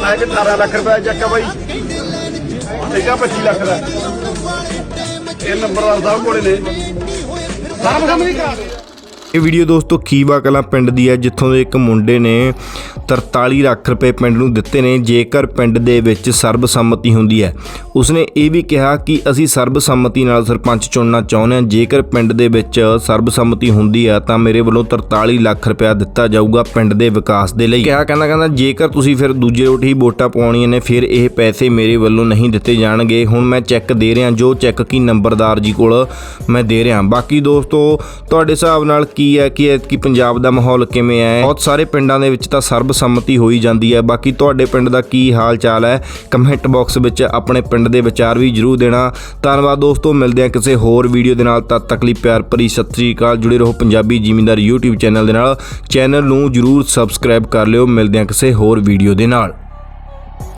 ਮੈਂ ਕਿ 18 ਲੱਖ ਰੁਪਏ ਚੱਕਾ ਬਾਈ। ਠੀਕ ਆ 25 ਲੱਖ ਦਾ। ਇਹ ਨੰਬਰਦਾਰ ਸਾਹਿਬ ਕੋਲੇ ਨੇ। ਸਾਰਾ ਕੰਮ ਕਰਾ ਦੇ ਇਹ ਵੀਡੀਓ ਦੋਸਤੋ ਖੀਵਾ ਕਲਾਂ ਪਿੰਡ ਦੀ ਹੈ, ਜਿੱਥੋਂ ਦੇ ਇੱਕ ਮੁੰਡੇ ਨੇ 43 ਲੱਖ ਰੁਪਏ ਪਿੰਡ ਨੂੰ ਦਿੱਤੇ ਨੇ, ਜੇਕਰ ਪਿੰਡ ਦੇ ਵਿੱਚ ਸਰਬਸੰਮਤੀ ਹੁੰਦੀ ਹੈ। ਉਸਨੇ ਇਹ ਵੀ ਕਿਹਾ ਕਿ ਅਸੀਂ ਸਰਬਸੰਮਤੀ ਨਾਲ ਸਰਪੰਚ ਚੁਣਨਾ ਚਾਹੁੰਦੇ ਹਾਂ, ਜੇਕਰ ਪਿੰਡ ਦੇ ਵਿੱਚ ਸਰਬਸੰਮਤੀ ਹੁੰਦੀ ਹੈ, ਤਾਂ ਮੇਰੇ ਵੱਲੋਂ 43 ਲੱਖ ਰੁਪਇਆ ਦਿੱਤਾ ਜਾਊਗਾ ਪਿੰਡ ਦੇ ਵਿਕਾਸ ਦੇ ਲਈ। ਕਿਹਾ ਕਹਿੰਦਾ ਕਹਿੰਦਾ, ਜੇਕਰ ਤੁਸੀਂ ਫਿਰ ਦੂਜੇ ਰੋਟੀ ਵੋਟਾਂ ਪਾਉਣੀਆਂ ਨੇ, ਫਿਰ ਇਹ ਪੈਸੇ ਮੇਰੇ ਵੱਲੋਂ ਨਹੀਂ ਦਿੱਤੇ ਜਾਣਗੇ। ਹੁਣ ਮੈਂ ਚੈੱਕ ਦੇ ਰਿਹਾ, ਜੋ ਚੈੱਕ ਕੀ ਨੰਬਰਦਾਰ ਜੀ ਕੋਲ ਮੈਂ ਦੇ ਰਿਹਾ। ਬਾਕੀ ਦੋਸਤੋ, ਤੁਹਾਡੇ ਹਿਸਾਬ ਨਾਲ ਕੀ ਕੀ ਹੈ, ਕਿ ਐਤਕੀ ਪੰਜਾਬ ਦਾ ਮਾਹੌਲ ਕਿਵੇਂ ਹੈ? ਬਹੁਤ ਸਾਰੇ ਪਿੰਡਾਂ ਦੇ ਵਿੱਚ ਤਾਂ ਸਰਬਸੰਮਤੀ ਹੋਈ ਜਾਂਦੀ ਹੈ। ਬਾਕੀ ਤੁਹਾਡੇ ਪਿੰਡ ਦਾ ਕੀ ਹਾਲ ਚਾਲ ਹੈ? ਕਮੈਂਟ ਬਾਕਸ ਵਿੱਚ ਆਪਣੇ ਪਿੰਡ ਦੇ ਵਿਚਾਰ ਵੀ ਜਰੂਰ ਦੇਣਾ। ਧੰਨਵਾਦ ਦੋਸਤੋ, ਮਿਲਦੇ ਹਾਂ ਕਿਸੇ ਹੋਰ ਵੀਡੀਓ ਦੇ ਨਾਲ। ਤਦ ਤੱਕ ਲਈ ਪਿਆਰ ਭਰੀ ਸਤਿ ਸ੍ਰੀ ਅਕਾਲ। ਜੁੜੇ ਰਹੋ ਪੰਜਾਬੀ ਜ਼ਿਮੀਂਦਾਰ YouTube ਚੈਨਲ ਦੇ ਨਾਲ। ਚੈਨਲ ਨੂੰ ਜਰੂਰ ਸਬਸਕ੍ਰਾਈਬ ਕਰ ਲਿਓ। ਮਿਲਦੇ ਹਾਂ ਕਿਸੇ ਹੋਰ ਵੀਡੀਓ ਦੇ ਨਾਲ।